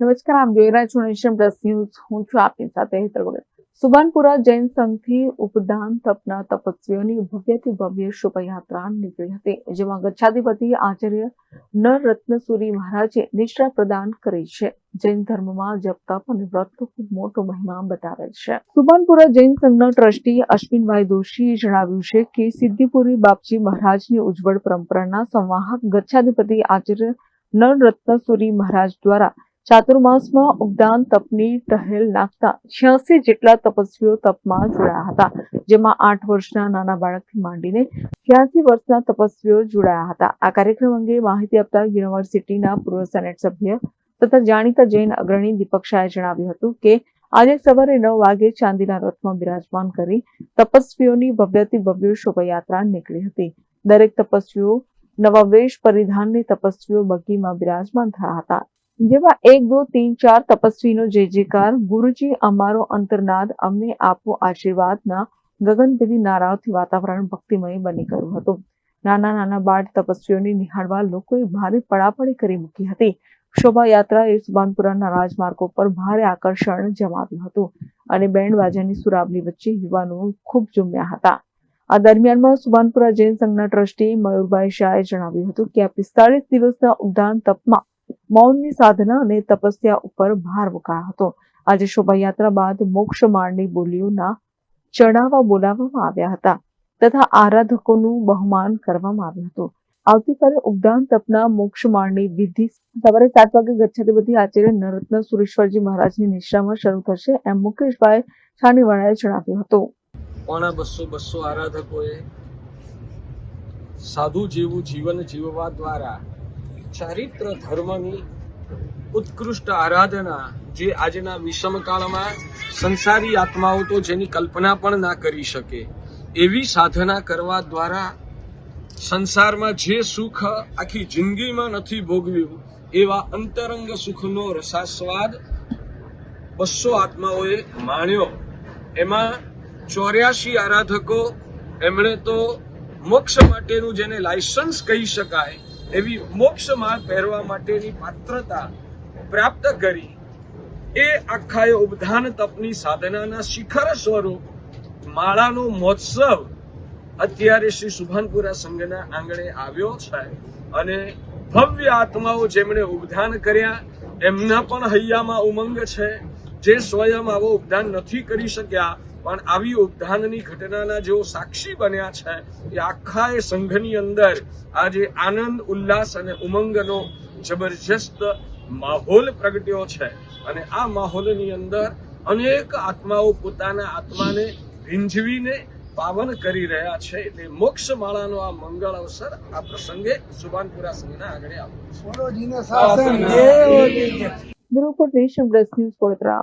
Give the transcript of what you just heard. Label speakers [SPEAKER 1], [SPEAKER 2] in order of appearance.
[SPEAKER 1] નમસ્કાર, આપ જોઈ રહ્યા છો નેશન પ્લસ ન્યૂઝ. હું છું આપની સાથે હેતર વગર સુબાનપુરા જૈન સંઘથી ઉપદાન તપના તપસ્વીઓની ભવ્યથી ભવ્ય શોભાયાત્રા નીકળી હતી, જેમાં ગચ્છાધિપતિ આચાર્ય નરરત્નસુરી મહારાજે નિષ્ઠા પ્રદાન કરી છે. જૈન ધર્મમાં જપ તપ અને વ્રતનો ખૂબ મોટો મહિમા બતાવે છે. સુબાનપુરા જૈન સંઘના ટ્રસ્ટી અશ્વિનભાઈ દોશીએ જણાવ્યું છે કે સિદ્ધિપુરી બાપજી મહારાજની ઉજ્જવળ પરંપરાના સંવાહક ગચ્છાધિપતિ આચાર્ય નરરત્નસુરી મહારાજ દ્વારા ચાતુર્માસમાં ઉગદાન તપની ટહેલ નાખતા છ્યાસી જેટલા તપસ્વીઓ તપમાં જોડાયા હતા, જેમાં આઠ વર્ષના નાના બાળકથી માંડીને છ્યાસી વર્ષના તપસ્વીઓ જોડાયા હતા. આ કાર્યક્રમ અંગે માહિતી આપતા યુનિવર્સિટીના પૂર્વ સેનેટ સભ્ય તથા જાણીતા જૈન અગ્રણી દીપક શાહે જણાવ્યું હતું કે, આજે સવારે નવ વાગે ચાંદીના રથમાં બિરાજમાન કરી તપસ્વીઓની ભવ્યથી ભવ્ય શોભાયાત્રા નીકળી હતી. દરેક તપસ્વીઓ નવા વેશ પરિધાનની તપસ્વીઓ બગીમાં બિરાજમાન થયા હતા. જેમાં એક, દો, તીન, ચાર તપસ્વીનો જય જયકાર. ગુરુજી, અમારો અંતરનાદ અમને આપો આશીર્વાદના ગગનભેદી નારાઓથી વાતાવરણ ભક્તિમય બની ગયું હતું. નાના નાના બાળ તપસ્વીઓને નિહાળવા લોકોએ ભારે પડાપડી કરી મૂકી હતી. શોભાયાત્રાએ સુબાનપુરાના રાજમાર્ગો પર ભારે આકર્ષણ જમાવ્યું હતું અને બેન્ડ બાજાની સુરાબલી વચ્ચે યુવાનો ખૂબ જુમ્યા હતા. આ દરમિયાનમાં સુબાનપુરા જૈન સંઘના ટ્રસ્ટી મયુરભાઈ શાહે જણાવ્યું હતું કે આ પિસ્તાળીસ દિવસના ઉદ્યાન તપમાં મૌનની સાધના અને તપસ્યા ઉપર ભાર મુકાયો હતો. આજે શોભાયાત્રા બાદ મોક્ષ માળની બોલીઓના ચડાવવા બોલાવવામાં આવ્યા હતા તથા આરાધકોનું બહુમાન કરવામાં આવ્યું હતું. આવતીકાલે ઉદ્દાન તપના મોક્ષ માળની વિધિ સવારે સાત વાગે ગચ્છાધિપતિ આચાર્ય નરત્ન સુરેશ્વરજી મહારાજની નિશ્રામાં શરૂ થશે એમ મુકેશભાઈ છાનીવાળાએ જણાવ્યું હતું.
[SPEAKER 2] પોણા બસો બસો આરાધકોએ સાધુ જેવું જીવન જીવવા દ્વારા ચારિત્ર ધર્મની ઉત્કૃષ્ટ આરાધના જે આજના વિષમ કાળમાં સંસારી આત્માઓ તો જેની કલ્પના પણ ના કરી શકે, એવી સાધના કરવા દ્વારા સંસારમાં જે સુખ આખી જિંદગીમાં નથી ભોગવ્યું, એવા અંતરંગ સુખનો રસાસ્વાદ બસો આત્માઓએ માણ્યો. એમાં ચોર્યાસી આરાધકો, એમણે તો મોક્ષ માટેનું જેને લાયસન્સ કહી શકાય એવી મોક્ષ માળ પહેરવા માટેની પાત્રતા પ્રાપ્ત કરી એ આખા એ ઉબધાન તપની સાધનાના શિખર સ્વરૂપ માળાનો મહોત્સવ અત્યારે શ્રી સુભાનપુરા સંઘના આંગણે આવ્યો છે અને ભવ્ય આત્માઓ જેમણે ઉપધાન કર્યા, એમના પણ હૈયામાં ઉમંગ છે. જે સ્વયં આવો ઉપધાન નથી કરી શક્યા પણ આવી ઉદ્ધાનની ઘટનાના જેઓ સાક્ષી બન્યા છે એ આખા એ સંઘની અંદર આજે આનંદ ઉલ્લાસ અને ઉમંગનો જબરજસ્ત માહોલ પ્રગટ્યો છે. અને આ માહોલની અંદર અનેક આત્માઓ પોતાના આત્માને ભીંજવીને પાવન કરી રહ્યા છે. એટલે મોક્ષ માળાનો આ મંગળ અવસર આ પ્રસંગે સુભાનપુરા સંઘના આગળ આવ્યો છે
[SPEAKER 1] રેશમ રિપોર્ટ ન્યૂઝ વડોદરા.